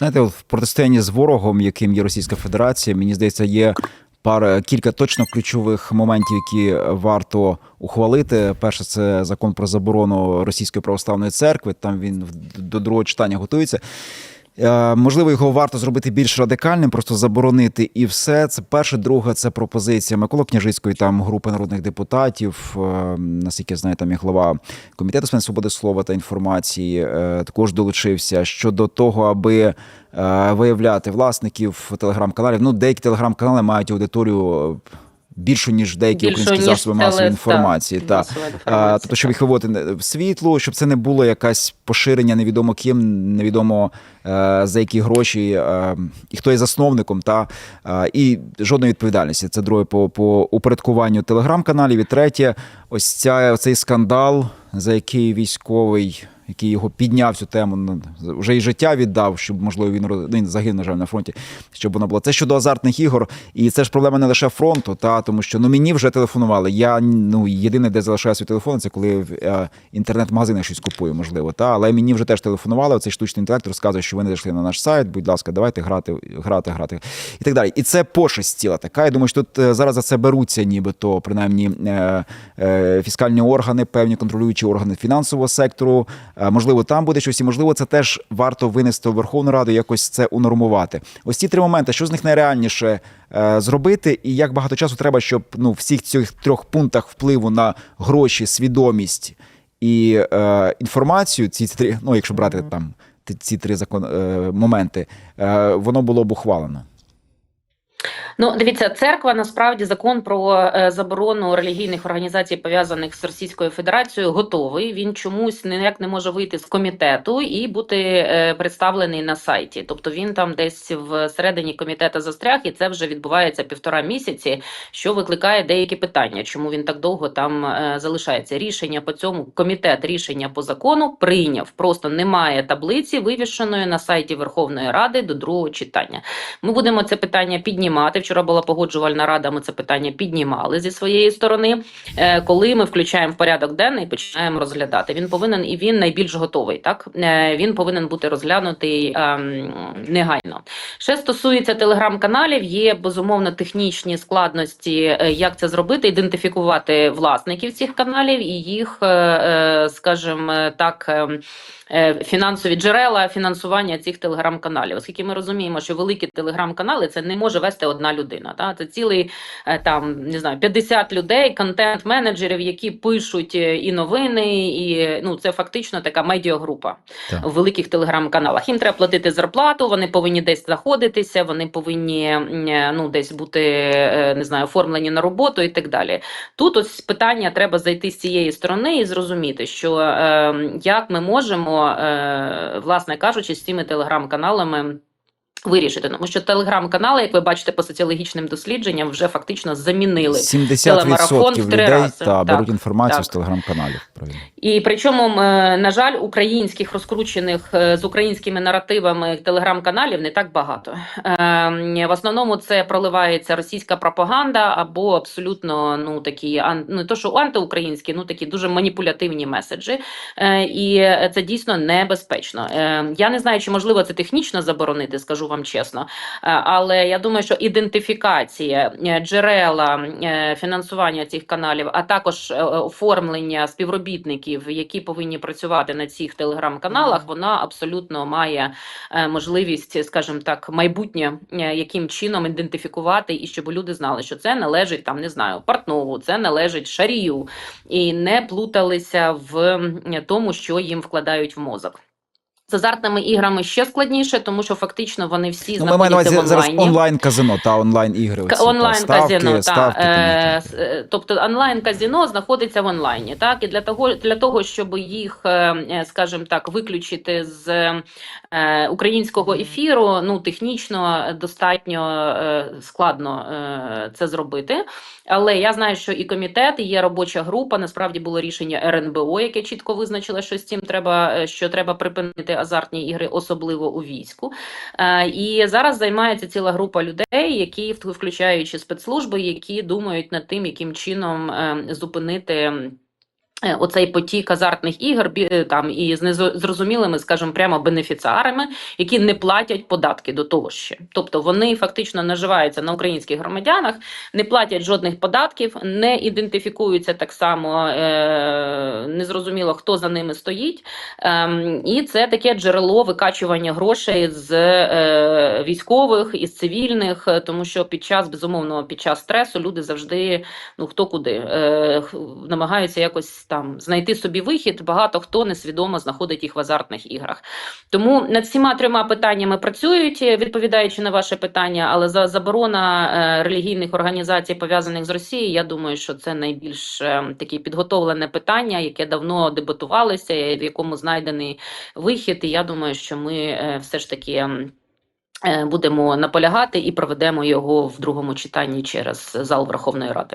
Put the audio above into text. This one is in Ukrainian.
Знаєте, в протистоянні з ворогом, яким є Російська Федерація, мені здається, є пара кілька точно ключових моментів, які варто ухвалити. Перше, це закон про заборону російської православної церкви. Там він до другого читання готується. Е, Можливо, його варто зробити більш радикальним, просто заборонити і все. Це перше, друге, це пропозиція Миколи Княжицької, там групи народних депутатів. е, Наскільки я знаю, там є голова комітету з свободи слова та інформації. е, Також долучився щодо того, аби виявляти власників телеграм-каналів. Ну, деякі телеграм-канали мають аудиторію. Більшу ніж деякі Більшу, українські ніж засоби масової інформації. так, Та. масова тобто, щоб їх виводити в світло, щоб це не було якась поширення невідомо ким, невідомо е, за які гроші, е, і хто є засновником, та е, і жодної відповідальності. Це друге по, по упорядкуванню телеграм-каналів. І третє, ось ця цей скандал, за який військовий. Який його підняв цю тему, ну, вже і життя віддав, щоб можливо він роз- ну, він загинув, на жаль, на фронті. Щоб воно було. Це щодо азартних ігор, і це ж проблема не лише фронту, та тому що ну мені вже телефонували. Я ну єдине, де залишаю свій телефон, це коли в е, інтернет-магазинах щось купую, можливо. Та але мені вже теж телефонували. Цей штучний інтелект розказує, що ви не зайшли на наш сайт. Будь ласка, давайте грати, грати, грати і так далі. І це пошесть ціла така. Я думаю, що тут е, зараз за це беруться, нібито принаймні е, е, фіскальні органи, певні контролюючі органи фінансового сектору. Е, можливо, там буде щось, і можливо, це теж варто винести в Верховну Раду, якось це унормувати. Ось ці три моменти, що з них найреальніше е, зробити, і як багато часу треба, щоб ну всіх цих трьох пунктах впливу на гроші, свідомість і е, інформацію, ці три, ну якщо брати там ці три закон е, моменти, е, воно було б ухвалено. Ну, дивіться, церква насправді закон про е, заборону релігійних організацій, пов'язаних з Російською Федерацією, готовий. Він чомусь ніяк не може вийти з комітету і бути е, представлений на сайті. Тобто він там десь в середині комітету застряг, і це вже відбувається півтора місяці, що викликає деякі питання, чому він так довго там е, залишається. Рішення по цьому комітет рішення по закону прийняв. Просто немає таблиці вивішеної на сайті Верховної Ради до другого читання. Ми будемо це питання піднімати. Вчора була погоджувальна рада. Ми це питання піднімали зі своєї сторони. Е, Коли ми включаємо в порядок денний, починаємо розглядати. Він повинен і він найбільш готовий. Так Е, він повинен бути розглянутий ем, негайно. Ще стосується телеграм-каналів, є безумовно технічні складності, е, як це зробити, ідентифікувати власників цих каналів і їх, скажімо так. ем, Фінансові джерела фінансування цих телеграм-каналів, оскільки ми розуміємо, що великі телеграм-канали це не може вести одна людина. Та це цілий е, там не знаю 50 людей, контент-менеджерів, які пишуть е, і новини, і ну це фактично така медіагрупа Так. в великих телеграм-каналах. Їм треба платити зарплату, вони повинні десь знаходитися, вони повинні е, ну десь бути не знаю, оформлені на роботу і так далі. Тут ось питання треба зайти з цієї сторони і зрозуміти, що е, як ми можемо, е, власне кажучи, з цими телеграм-каналами. Вирішити, тому що телеграм-канали, як ви бачите, по соціологічним дослідженням вже фактично замінили 70% телемарафон в три людей рази. та Так, беруть інформацію так. з телеграм-каналів. І причому, на жаль, українських розкручених е, з українськими наративами телеграм-каналів не так багато. Е, В основному це проливається російська пропаганда або абсолютно ну такі не то, що антиукраїнські, ну такі дуже маніпулятивні меседжі. Е, І це дійсно небезпечно. Е, Я не знаю, чи можливо це технічно заборонити, скажу вам чесно. Е, Але я думаю, що ідентифікація е, джерела е, фінансування цих каналів, а також оформлення співробітників, які повинні працювати на цих телеграм-каналах, вона абсолютно має можливість, скажімо так, майбутнє яким чином ідентифікувати, і щоб люди знали, що це належить там, не знаю, Портнову, це належить Шарію, і не плуталися в тому, що їм вкладають в мозок. З азартними іграми ще складніше, тому що фактично вони всі Ну, ми маємо на увазі зараз онлайн казино та онлайн ігри. К- онлайн казино, та, ставки, е, там, е, тобто онлайн казино знаходиться в онлайні, так і для того, для того, щоб їх, е, е, скажімо так, виключити з е, українського ефіру, ну технічно достатньо е, складно е, це зробити. Але я знаю, що і комітет, і є робоча група. Насправді було рішення РНБО, яке чітко визначило, що з цим треба, що треба припинити азартні ігри, особливо у війську. Е, І зараз займається ціла група людей, які включаючи спецслужби, які думають над тим, яким чином е, зупинити. Е, Оцей потік азартних ігор е, там і з незрозумілими, скажімо, прямо бенефіціарами, які не платять податки до того ще. Тобто вони фактично наживаються на українських громадянах, не платять жодних податків, не ідентифікуються так само, е, незрозуміло, хто за ними стоїть. Ем, і це таке джерело викачування грошей з е, військових із цивільних, е, тому що під час безумовно під час стресу люди завжди ну хто куди е, намагаються якось там знайти собі вихід. Багато хто несвідомо знаходить їх в азартних іграх. Тому над всіма трьома питаннями працюють, відповідаючи на ваше питання, але за заборона е, релігійних організацій пов'язаних з Росією, я думаю, що це найбільш е, таке підготовлене питання, яке давно дебатувалося, в якому знайдений вихід. І я думаю, що ми е, все ж таки. Будемо наполягати і проведемо його в другому читанні через зал Верховної Ради.